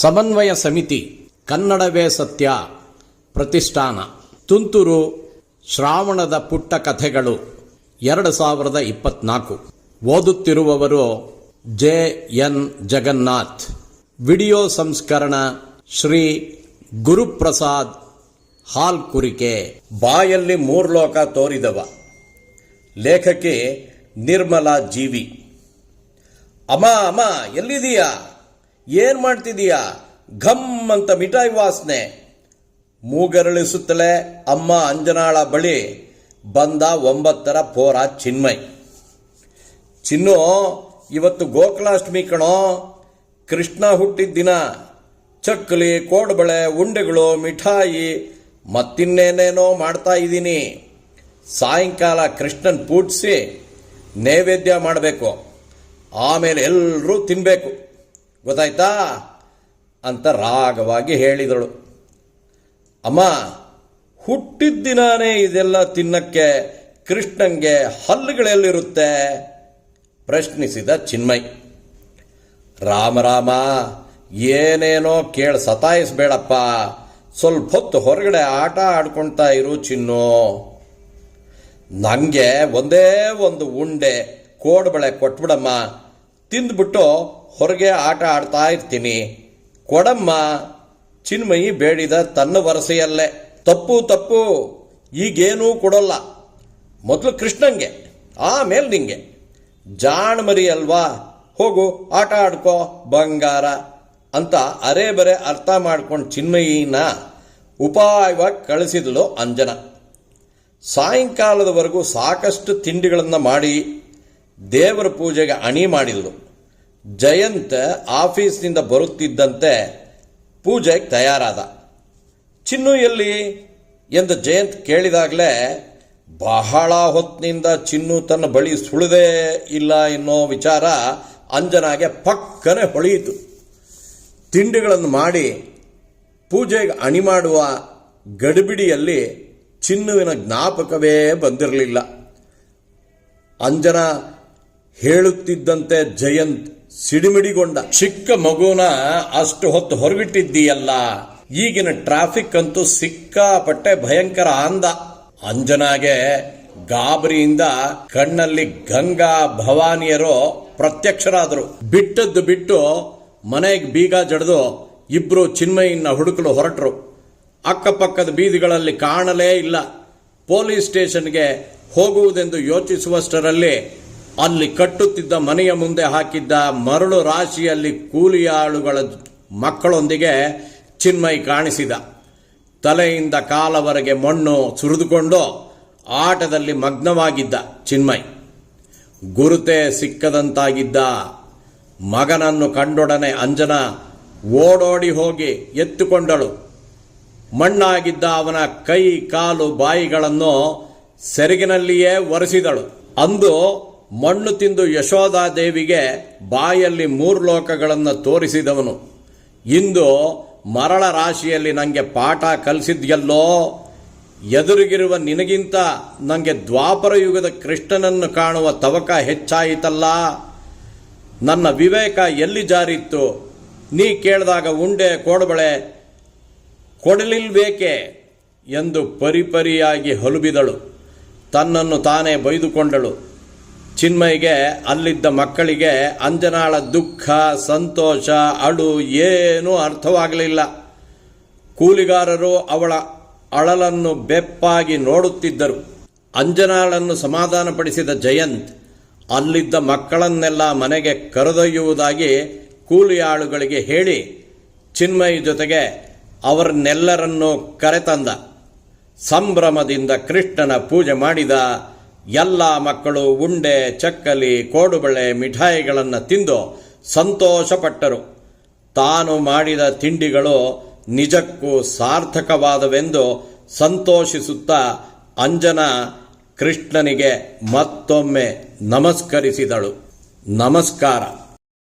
ಸಮನ್ವಯ ಸಮಿತಿ ಕನ್ನಡವೇ ಸತ್ಯ ಪ್ರತಿಷ್ಠಾನ. ತುಂತುರು ಶ್ರಾವಣದ ಪುಟ್ಟ ಕಥೆಗಳು ಎರಡು ಸಾವಿರದ ಇಪ್ಪತ್ನಾಲ್ಕು. ಓದುತ್ತಿರುವವರು ಜೆ ಎನ್ ಜಗನ್ನಾಥ್. ವಿಡಿಯೋ ಸಂಸ್ಕರಣ ಶ್ರೀ ಗುರುಪ್ರಸಾದ್ ಹಾಲ್ ಕುರಿಕೆ. ಬಾಯಲ್ಲಿ ಮೂರ್ಲೋಕ ತೋರಿದವ. ಲೇಖಕಿ ನಿರ್ಮಲಾ ಜೀವಿ. ಅಮ್ಮ ಅಮ್ಮ ಎಲ್ಲಿದೀಯಾ ಏನ್ ಮಾಡ್ತಿದೀಯಾ? ಘಮ್ ಅಂತ ಮಿಠಾಯಿ ವಾಸನೆ. ಮೂಗರಳಿಸುತ್ತಲೇ ಅಮ್ಮ ಅಂಜನಾಳ ಬಳಿ ಬಂದ ಒಂಬತ್ತರ ಪೋರ ಚಿನ್ಮಯ್. ಚಿನ್ನು, ಇವತ್ತು ಗೋಕುಲಾಷ್ಟಮಿ ಕಣೋ. ಕೃಷ್ಣ ಹುಟ್ಟಿದ ದಿನ. ಚಕ್ಕಲಿ, ಕೋಡ್ಬಳೆ, ಉಂಡೆಗಳು, ಮಿಠಾಯಿ ಮತ್ತಿನ್ನೇನೇನೋ ಮಾಡ್ತಾ ಇದ್ದೀನಿ. ಸಾಯಂಕಾಲ ಕೃಷ್ಣನ್ ಪೂಜಿಸಿ ನೈವೇದ್ಯ ಮಾಡಬೇಕು. ಆಮೇಲೆ ಎಲ್ಲರೂ ತಿನ್ನಬೇಕು ಗೊತ್ತಾಯ್ತಾ? ಅಂತ ರಾಗವಾಗಿ ಹೇಳಿದಳು. ಅಮ್ಮ, ಹುಟ್ಟಿದ ದಿನಾನೇ ಇದೆಲ್ಲ ತಿನ್ನಕ್ಕೆ ಕೃಷ್ಣಂಗೆ ಹಲ್ಲುಗಳೆಲ್ಲಿರುತ್ತೆ? ಪ್ರಶ್ನಿಸಿದ ಚಿನ್ಮಯ್. ರಾಮ ರಾಮ, ಏನೇನೋ ಕೇಳ ಸತಾಯಿಸ್ಬೇಡಪ್ಪ. ಸ್ವಲ್ಪ ಹೊತ್ತು ಹೊರಗಡೆ ಆಟ ಆಡ್ಕೊಳ್ತಾ ಇರು ಚಿನ್ನು. ನನಗೆ ಒಂದೇ ಒಂದು ಉಂಡೆ ಕೋಡ್ಬಳೆ ಕೊಟ್ಬಿಡಮ್ಮ. ತಿಂದ್ಬಿಟ್ಟು ಹೊರಗೆ ಆಟ ಆಡ್ತಾ ಇರ್ತೀನಿ. ಕೊಡಮ್ಮ, ಚಿನ್ಮಯಿ ಬೇಡಿದ ತನ್ನ ವರಸೆಯಲ್ಲೇ. ತಪ್ಪು ತಪ್ಪು. ಈಗೇನೂ ಕೊಡೋಲ್ಲ. ಮೊದಲು ಕೃಷ್ಣಂಗೆ, ಆಮೇಲೆ ನಿಂಗೆ. ಜಾಣ ಮರಿ ಅಲ್ವಾ ಹೋಗು, ಆಟ ಆಡ್ಕೋ, ಬಂಗಾರ ಅಂತ ಅರೆ ಬರೆ ಅರ್ಥ ಮಾಡ್ಕೊಂಡು ಚಿನ್ಮಯಿನ ಉಪಾಯವಾಗಿ ಕಳಿಸಿದಳು ಅಂಜನ. ಸಾಯಂಕಾಲದವರೆಗೂ ಸಾಕಷ್ಟು ತಿಂಡಿಗಳನ್ನು ಮಾಡಿ ದೇವರ ಪೂಜೆಗೆ ಅಣಿ ಮಾಡಿದಳು ಜಯಂತ್ ಆಫೀಸ್ನಿಂದ ಬರುತ್ತಿದ್ದಂತೆ ಪೂಜೆಗೆ ತಯಾರಾದ. ಚಿನ್ನು ಎಲ್ಲಿ ಎಂದು ಜಯಂತ್ ಕೇಳಿದಾಗಲೇ, ಬಹಳ ಹೊತ್ತಿನಿಂದ ಚಿನ್ನು ತನ್ನ ಬಳಿ ಸುಳಿದೇ ಇಲ್ಲ ಎನ್ನೋ ವಿಚಾರ ಅಂಜನಾಗೆ ಪಕ್ಕನೆ ಹೊಳೆಯಿತು. ತಿಂಡಿಗಳನ್ನು ಮಾಡಿ ಪೂಜೆಗೆ ಅಣಿ ಮಾಡುವ ಗಡಿಬಿಡಿಯಲ್ಲಿ ಚಿನ್ನುವಿನ ಜ್ಞಾಪಕವೇ ಬಂದಿರಲಿಲ್ಲ. ಅಂಜನ ಹೇಳುತ್ತಿದ್ದಂತೆ ಜಯಂತ್ ಸಿಡಿಮಿಡಿಗೊಂಡ. ಚಿಕ್ಕ ಮಗುನ ಅಷ್ಟು ಹೊತ್ತು ಹೊರಗಿಟ್ಟಿದ್ದೀಯಲ್ಲ. ಈಗಿನ ಟ್ರಾಫಿಕ್ ಅಂತೂ ಸಿಕ್ಕಾಪಟ್ಟೆ ಭಯಂಕರ ಅಂದ. ಅಂಜನಾಗೆ ಗಾಬರಿಯಿಂದ ಕಣ್ಣಲ್ಲಿ ಗಂಗಾ ಭವಾನಿಯರು ಪ್ರತ್ಯಕ್ಷರಾದರು. ಬಿಟ್ಟದ್ದು ಬಿಟ್ಟು ಮನೆಗೆ ಬೀಗ ಜಡ್ದು ಇಬ್ರು ಚಿನ್ಮಯಿನ ಹುಡುಕಲು ಹೊರಟರು. ಅಕ್ಕಪಕ್ಕದ ಬೀದಿಗಳಲ್ಲಿ ಕಾಣಲೇ ಇಲ್ಲ. ಪೊಲೀಸ್ ಸ್ಟೇಷನ್ಗೆ ಹೋಗುವುದೆಂದು ಯೋಚಿಸುವಷ್ಟರಲ್ಲಿ ಅಲ್ಲಿ ಕಟ್ಟುತ್ತಿದ್ದ ಮನೆಯ ಮುಂದೆ ಹಾಕಿದ್ದ ಮರಳು ರಾಶಿಯಲ್ಲಿ ಕೂಲಿಯಾಳುಗಳ ಮಕ್ಕಳೊಂದಿಗೆ ಚಿನ್ಮಯ್ ಕಾಣಿಸಿದ. ತಲೆಯಿಂದ ಕಾಲವರೆಗೆ ಮಣ್ಣು ಸುರಿದುಕೊಂಡು ಆಟದಲ್ಲಿ ಮಗ್ನವಾಗಿದ್ದ ಚಿನ್ಮಯ್. ಗುರುತೆ ಸಿಕ್ಕದಂತಾಗಿದ್ದ ಮಗನನ್ನು ಕಂಡೊಡನೆ ಅಂಜನ ಓಡೋಡಿ ಹೋಗಿ ಎತ್ತುಕೊಂಡಳು. ಮಣ್ಣಾಗಿದ್ದ ಅವನ ಕೈ, ಕಾಲು, ಬಾಯಿಗಳನ್ನು ಸೆರಗಿನಲ್ಲಿಯೇ ಒರೆಸಿದಳು. ಅಂದು ಮಣ್ಣು ತಿಂದು ಯಶೋಧಾದೇವಿಗೆ ಬಾಯಲ್ಲಿ ಮೂರು ಲೋಕಗಳನ್ನು ತೋರಿಸಿದವನು. ಇಂದು ಮರಳ ರಾಶಿಯಲ್ಲಿ ನನಗೆ ಪಾಠ ಕಲಿಸಿದ್ಯಲ್ಲೋ? ಎದುರಿಗಿರುವ ನಿನಗಿಂತ ನನಗೆ ದ್ವಾಪರ ಯುಗದ ಕೃಷ್ಣನನ್ನು ಕಾಣುವ ತವಕ ಹೆಚ್ಚಾಯಿತಲ್ಲ? ನನ್ನ ವಿವೇಕ ಎಲ್ಲಿ ಜಾರಿತ್ತು? ನೀ ಕೇಳಿದಾಗ ಉಂಡೆ ಕೋಡಬಳೆ ಕೊಡಲಿಲ್ಬೇಕೆ ಎಂದು ಪರಿಪರಿಯಾಗಿ ಹೊಲುಬಿದಳು. ತನ್ನನ್ನು ತಾನೇ ಬೈದುಕೊಂಡಳು. ಚಿನ್ಮಯ್ಗೆ, ಅಲ್ಲಿದ್ದ ಮಕ್ಕಳಿಗೆ ಅಂಜನಾಳ ದುಃಖ, ಸಂತೋಷ, ಅಳು ಏನೂ ಅರ್ಥವಾಗಲಿಲ್ಲ. ಕೂಲಿಗಾರರು ಅವಳ ಅಳಲನ್ನು ಬೆಪ್ಪಾಗಿ ನೋಡುತ್ತಿದ್ದರು. ಅಂಜನಾಳನ್ನು ಸಮಾಧಾನಪಡಿಸಿದ ಜಯಂತ್, ಅಲ್ಲಿದ್ದ ಮಕ್ಕಳನ್ನೆಲ್ಲ ಮನೆಗೆ ಕರೆದೊಯ್ಯುವುದಾಗಿ ಕೂಲಿ ಆಳುಗಳಿಗೆ ಹೇಳಿ, ಚಿನ್ಮಯ್ ಜೊತೆಗೆ ಅವರನ್ನೆಲ್ಲರನ್ನೂ ಕರೆತಂದ. ಸಂಭ್ರಮದಿಂದ ಕೃಷ್ಣನ ಪೂಜೆ ಮಾಡಿದ ಎಲ್ಲ ಮಕ್ಕಳು ಉಂಡೆ, ಚಕ್ಕಲಿ, ಕೋಡುಬಳೆ, ಮಿಠಾಯಿಗಳನ್ನು ತಿಂದು ಸಂತೋಷಪಟ್ಟರು. ತಾನು ಮಾಡಿದ ತಿಂಡಿಗಳು ನಿಜಕ್ಕೂ ಸಾರ್ಥಕವಾದವೆಂದು ಸಂತೋಷಿಸುತ್ತಾ ಅಂಜನ ಕೃಷ್ಣನಿಗೆ ಮತ್ತೊಮ್ಮೆ ನಮಸ್ಕರಿಸಿದಳು. ನಮಸ್ಕಾರ.